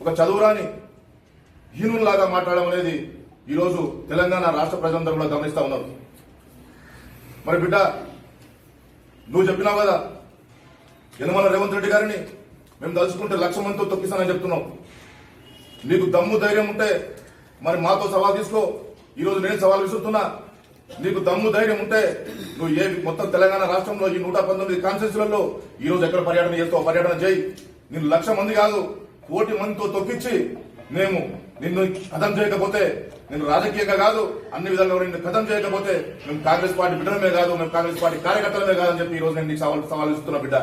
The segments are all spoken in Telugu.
ఒక చదువురాని హీనులాగా మాట్లాడడం అనేది ఈరోజు తెలంగాణ రాష్ట్ర ప్రజలందరూ కూడా గమనిస్తా ఉన్నారు. మరి బిడ్డ నువ్వు చెప్పినావు కదా యనమల రేవంత్ రెడ్డి గారిని మేము తలుచుకుంటే లక్ష మందితో తొక్కిస్తానని చెప్తున్నావు. నీకు దమ్ము ధైర్యం ఉంటే మరి మాతో సవాల్ తీసుకో. ఈరోజు నేను సవాల్ విసురుతున్నా. నీకు దమ్ము ధైర్యం ఉంటే నువ్వు ఏ మొత్తం తెలంగాణ రాష్ట్రంలో ఈ నూట పంతొమ్మిది కాన్స్టిట్యూన్సీలలో ఈ రోజు ఎక్కడ పర్యటన చేస్తావు పర్యటన చేయి. నేను లక్ష మంది కాదు కోటి మందితో తొక్కించి మేము నిన్ను కథం చేయకపోతే నేను రాజకీయంగా కాదు అన్ని విధాలుగా నిన్ను కథం చేయకపోతే మేము కాంగ్రెస్ పార్టీ బిడ్డలమే కాదు మేము కాంగ్రెస్ పార్టీ కార్యకర్తలమే కాదని చెప్పి ఈ రోజు నేను నీకు సవాల్ సవాల్ ఇస్తున్నా బిడ్డ.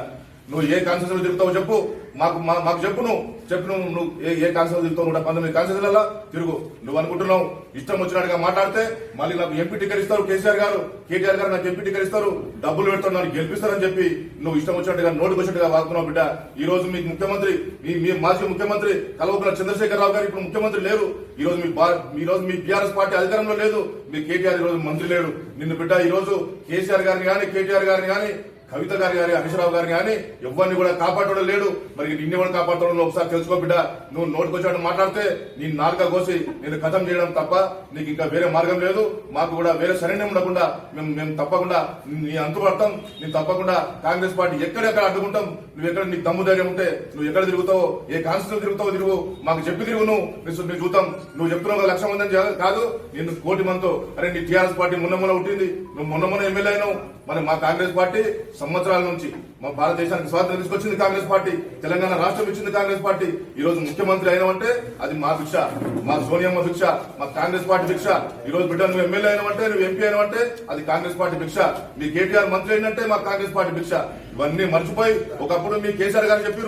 నువ్వు ఏ కాన్స్టిట్యూషన్ తిరుగుతావో చెప్పు. మాకు మాకు చెప్పు నువ్వు చెప్పు నువ్వు నువ్వు ఏ ఏ కాన్సెస్ తిరుగుతావు? నూట పంతొమ్మిది కాన్స్టిట్యూషన్ల తిరుగు. నువ్వు అనుకుంటున్నావు ఇష్టం వచ్చినట్టుగా మాట్లాడితే మళ్ళీ నాకు ఎంపీ టికెట్ ఇస్తారు కేసీఆర్ గారు. కేటీఆర్ గారు నాకు ఎంపీ టికెట్ ఇస్తారు. డబ్బులు పెడతారు నాకు గెలిపిస్తారని చెప్పి నువ్వు ఇష్టం వచ్చినట్టుగా నోటుకు వచ్చినట్టుగా వాడుతున్నావు బిడ్డ. ఈ రోజు మీకు ముఖ్యమంత్రి మీ మీ మాజీ ముఖ్యమంత్రి కల్వకుల చంద్రశేఖర్ రావు గారు ఇప్పుడు ముఖ్యమంత్రి లేరు. ఈ రోజు మీ ఈ రోజు మీ బీఆర్ఎస్ పార్టీ అధికారంలో లేదు. మీ కేటీఆర్ ఈ రోజు మంత్రి లేడు. నిన్ను బిడ్డ ఈ రోజు కేసీఆర్ గారిని కానీ కేటీఆర్ గారిని కానీ కవిత గారి గారి హరీష్ రావు గారిని కానీ ఎవరిని కూడా కాపాడడం లేడు. మరి నిన్నెవరు కాపాడడం ఒకసారి తెలుసుకో బిడ్డ. నువ్వు నోటుకొచ్చాడు మాట్లాడితే నీ నాలుక కోసి నేను కథం చేయడం తప్ప నీకు ఇంకా వేరే మార్గం లేదు. మాకు కూడా వేరే సరైన ఉండకుండా మేము మేము తప్పకుండా నీ అంతుపడతాం. నేను తప్పకుండా కాంగ్రెస్ పార్టీ ఎక్కడెక్కడ అడ్డుకుంటాం. నువ్వు ఎక్కడ నీకు దమ్ము ధైర్యం ఉంటే నువ్వు ఎక్కడ తిరుగుతావో ఏ కాన్స్టిట్యూన్ తిరుగుతావో తిరుగు. మాకు చెప్పి తిరుగు నువ్వు. నేను చూద్దాం. నువ్వు చెప్తున్నావు లక్ష మంది కాదు- నేను కోటి మందితో అరే నీ టీఆర్ఎస్ పార్టీ మొన్న మొన్న ఉంటుంది నువ్వు మొన్న మొన్న ఎమ్మెల్యే అయినావు. మరి మా కాంగ్రెస్ పార్టీ సంవత్సరాల నుంచి మా భారతదేశానికి స్వాతంత్రం తీసుకొచ్చింది కాంగ్రెస్ పార్టీ. తెలంగాణ రాష్ట్రం ఇచ్చింది కాంగ్రెస్ పార్టీ. ఈ రోజు ముఖ్యమంత్రి అయినవంటే అది మా భిక్ష. మా సోనియమ్మ భిక్ష మా కాంగ్రెస్ పార్టీ భిక్ష. ఈ రోజు బిడ్డ నువ్వు ఎమ్మెల్యే అయినవంటే నువ్వు ఎంపీ అయినవంటే అది కాంగ్రెస్ పార్టీ భిక్ష. మీ కేటీఆర్ మంత్రి అయినంటే మా కాంగ్రెస్ పార్టీ భిక్ష. ఇవన్నీ మర్చిపోయి ఒకప్పుడు మీ కేసీఆర్ గారు చెప్పి